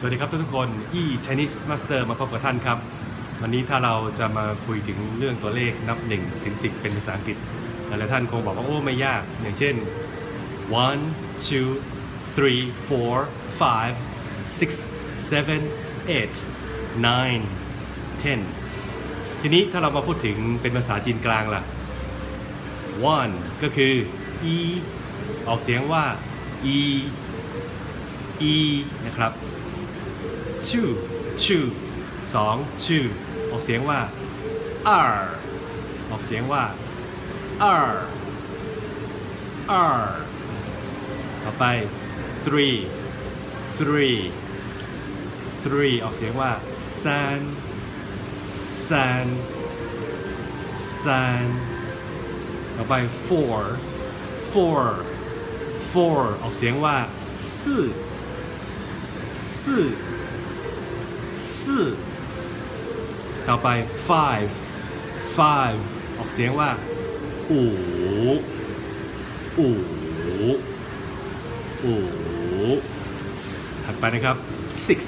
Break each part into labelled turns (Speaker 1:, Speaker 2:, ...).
Speaker 1: สวัสดีครับทุกๆคนอี Chinese Master มาพบกับท่านครับ วันนี้ถ้าเราจะมาคุยถึงเรื่องตัวเลขนับ1ถึง10 เป็นภาษาอังกฤษหลายท่านคงบอกว่า โอ้ไม่ยาก อย่างเช่น one two three four five six seven eight nine ten ทีนี้ถ้าเรามาพูดถึงเป็นภาษาจีนกลางล่ะ one ก็คือ e ออกเสียงว่า e e นะครับ ชื่อชื่สองชื่ออกเสียงว่าอารออกเสียงว่าอารอารต่อไป three three three ออกเสียงว่าซันซันซันต่อไป four four four ออกเสียงว่าสี่สี่ ต่อไป five five ออกเสียงว่าอูอูอูถัดไปนะครับ six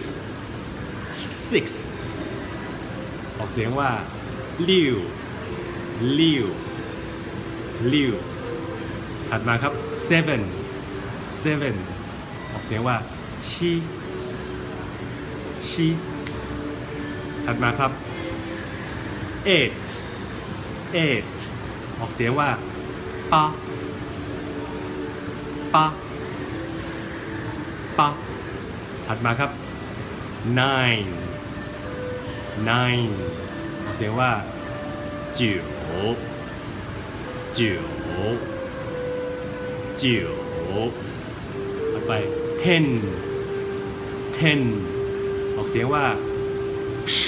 Speaker 1: six ออกเสียงว่าลิวลิวลิวถัดมาครับ seven seven ออกเสียงว่าชีชี ถัดมาครับ eight eight ออกเสียงว่าป้าป้าป้าถัดมาครับ nine nine ออกเสียงว่าจิ๋วจิ๋วจิ๋วถัดไป ten ten ออกเสียงว่า 十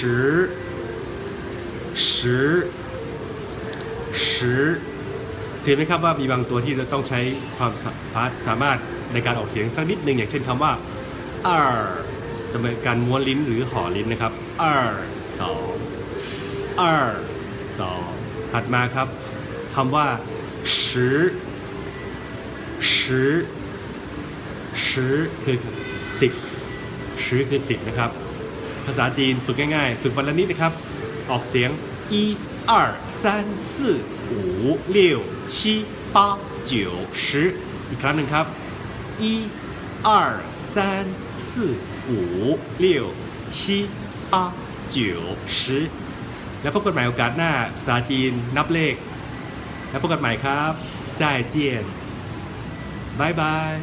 Speaker 1: 十十เห็นไหมครับว่ามีบางตัวที่เราต้องใช้ความสามารถสามารถในการออกเสียงสักนิดหนึ่งอย่างเช่นคำว่า r จะเป็นการม้วนลิ้นหรือห่อลิ้นนะครับ r สอง r สองถัดมาครับคำว่า十十十คือสิบ十คือสิบนะครับ ภาษาจีนฝึกง่ายๆ ฝึกวันละนิดนะครับ ออกเสียง一二三四五六七八九十อีกครั้งหนึ่งครับ一二三四五六七八九十แล้วพบกันใหม่โอกาสหน้า ภาษาจีนนับเลข แล้วพบกันใหม่ครับจ่ายเจียนบายบาย